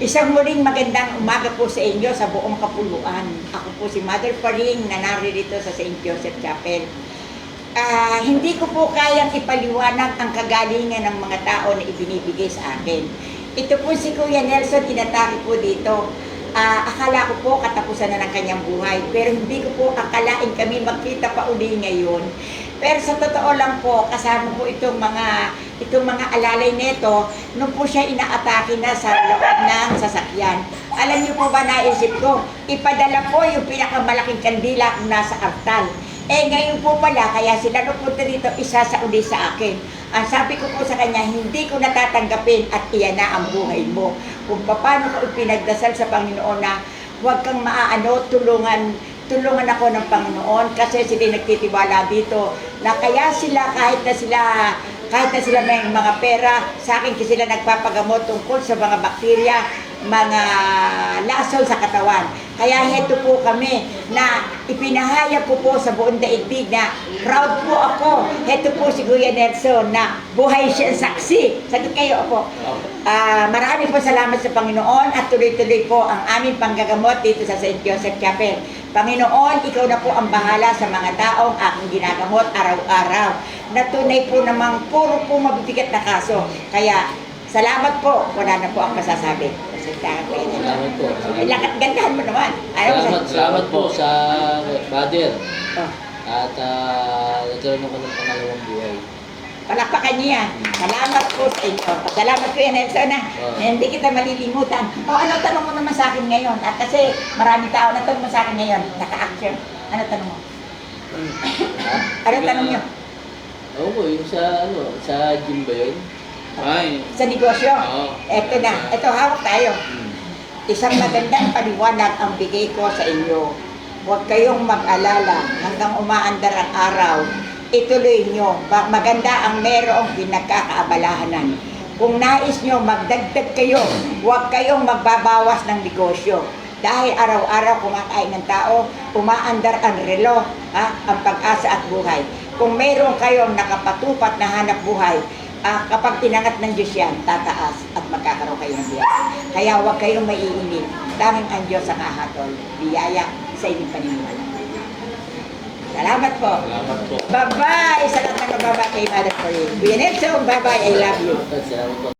Isang muling magandang umaga po sa inyo sa buong kapuluan. Ako po si Mother Paring na naririto sa St. Joseph Chapel. Ah, hindi ko po kayang ipaliwanag ang kagalingan ng mga tao na ibinibigay sa akin. Ito po si Kuya Nelson, tinatake po dito. Ah, akala ko po katapusan na ng kanyang buhay, pero hindi ko po akalain kami magkita pa uli ngayon. Pero sa totoo lang po, kasama po itong mga itong mga alalay nito nung po siya inaatake na sa loob ng sasakyan. Alam niyo po ba naisip ko, ipadala po yung pinakamalaking kandila nasa kartal. Eh ngayon po pala, kaya sila napunta dito, isa sa uli sa akin. Ang sabi ko po sa kanya, hindi ko natatanggapin at iyan na ang buhay mo. Kung paano ko ipinagdasal sa Panginoon na huwag kang maaano, tulungan tulungan ako ng Panginoon kasi sila nagtitiwala dito na kaya sila kahit na sila kahit na sila may mga pera sa akin kasi sila nagpapagamot tungkol sa mga bakterya mga lason sa katawan. Kaya heto po kami na ipinahayag ko po sa buong daigdig na proud po ako heto po si Kuya Nelson na buhay siya saksi sagot kayo po Ah, marami po salamat sa Panginoon at tuloy-tuloy po ang aming panggagamot dito sa St. Joseph Chapel. Panginoon, ikaw na po ang bahala sa mga taong aking ginagamot araw-araw. Natunay po namang puro po mabibigat na kaso. Kaya, salamat po. Wala na po ang masasabi. Ko yun. Salamat po. Lakat gandahan mo naman. Ayaw Salamat, salamat po sa brother. Oh, At uh, nagkaroon ako ng pangalawang buhay. palakpakan niya. Salamat po sa inyo. Salamat ko yan, Nelson, na Oh. hindi kita malilimutan. O, ano tanong mo naman sa akin ngayon? At kasi marami tao na tanong mo sa akin ngayon. Naka-action. Ano tanong mo? Ha? Ano tanong niyo? Oo po, yung sa ano, sa gym ba yun? Ay. Sa negosyo? Oo. Eto na. Eto, hawak tayo. Hmm. Isang magandang paliwanag ang bigay ko sa inyo. Huwag kayong mag-alala hanggang umaandar ang araw. Ituloy nyo. Maganda ang merong pinagkakaabalahanan. Kung nais nyo magdagdag kayo, huwag kayong magbabawas ng negosyo. Dahil araw-araw kumakain ng tao, umaandar ang relo, ha, ang pag-asa at buhay. Kung meron kayong nakapatupat na hanap buhay, ah, kapag tinangat ng Diyos yan, tataas at magkakaroon kayo ng biyaya. Kaya huwag kayong maiinip. Tanging ang Diyos ang ahatol. Biyaya sa inyong paniniwala. Salamat po. Salamat po. Bye-bye! Sa lahat ng baba kay Mother Corinne. Kuya Nelson, bye-bye. I love you. Salamat po.